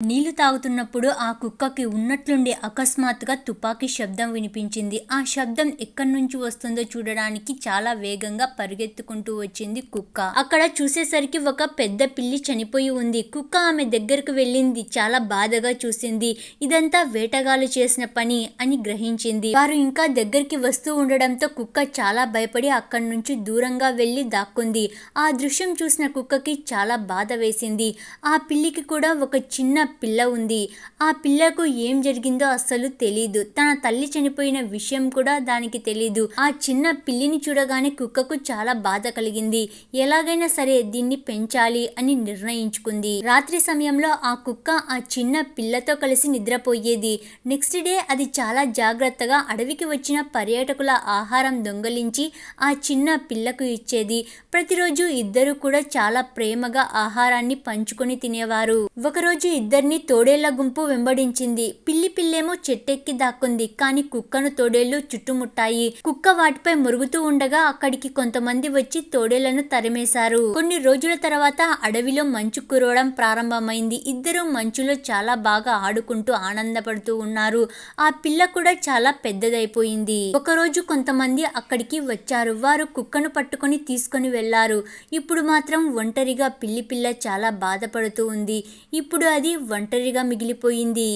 నీళ్ళు తాగుతున్నప్పుడు ఆ కుక్కకి ఉన్నట్లుండి అకస్మాత్తుగా తుపాకీ శబ్దం వినిపించింది. ఆ శబ్దం ఎక్కడి నుంచి వస్తుందో చూడడానికి చాలా వేగంగా పరిగెత్తుకుంటూ వచ్చింది కుక్క. అక్కడ చూసేసరికి ఒక పెద్ద పిల్లి చనిపోయి ఉంది. కుక్క ఆమె దగ్గరకు వెళ్ళింది. చాలా బాధగా చూసింది. ఇదంతా వేటగాళ్ళు చేసిన పని అని గ్రహించింది. వారు ఇంకా దగ్గరికి వస్తూ ఉండడంతో కుక్క చాలా భయపడి అక్కడి నుంచి దూరంగా వెళ్ళి దాక్కుంది. ఆ దృశ్యం చూసిన కుక్కకి చాలా బాధ వేసింది. ఆ పిల్లికి కూడా ఒక చిన్న పిల్ల ఉంది. ఆ పిల్లకు ఏం జరిగిందో అస్సలు తెలీదు. తన తల్లి చనిపోయిన విషయం కూడా దానికి తెలీదు. ఆ చిన్న పిల్లిని చూడగానే కుక్కకు చాలా బాధ కలిగింది. ఎలాగైనా సరే దీన్ని పెంచాలి అని నిర్ణయించుకుంది. రాత్రి సమయంలో ఆ కుక్క ఆ చిన్న పిల్లతో కలిసి నిద్రపోయేది. నెక్స్ట్ డే అది చాలా జాగ్రత్తగా అడవికి వచ్చిన పర్యాటకుల ఆహారం దొంగలించి ఆ చిన్న పిల్లకు ఇచ్చేది. ప్రతిరోజు ఇద్దరు కూడా చాలా ప్రేమగా ఆహారాన్ని పంచుకొని తినేవారు. ఒకరోజు ఇద్దరిని తోడేళ్ళ గుంపు వెంబడించింది. పిల్లి పిల్లేమో చెట్టెక్కి దాక్కుంది. కానీ కుక్కను తోడేళ్ళు చుట్టుముట్టాయి. కుక్క వాటిపై మురుగుతూ ఉండగా అక్కడికి కొంతమంది వచ్చి తోడేళ్ళను తరిమేశారు. కొన్ని రోజుల తర్వాత అడవిలో మంచు కురవడం ప్రారంభమైంది. ఇద్దరు మంచులో చాలా బాగా ఆడుకుంటూ ఆనందపడుతూ ఉన్నారు. ఆ పిల్ల కూడా చాలా పెద్దదైపోయింది. ఒకరోజు కొంతమంది అక్కడికి వచ్చారు. వారు కుక్కను పట్టుకొని తీసుకొని వెళ్ళారు. ఇప్పుడు మాత్రం ఒంటరిగా పిల్లి పిల్ల చాలా బాధపడుతూ ఉంది. ఇప్పుడు అది ఒంటరిగా మిగిలిపోయింది.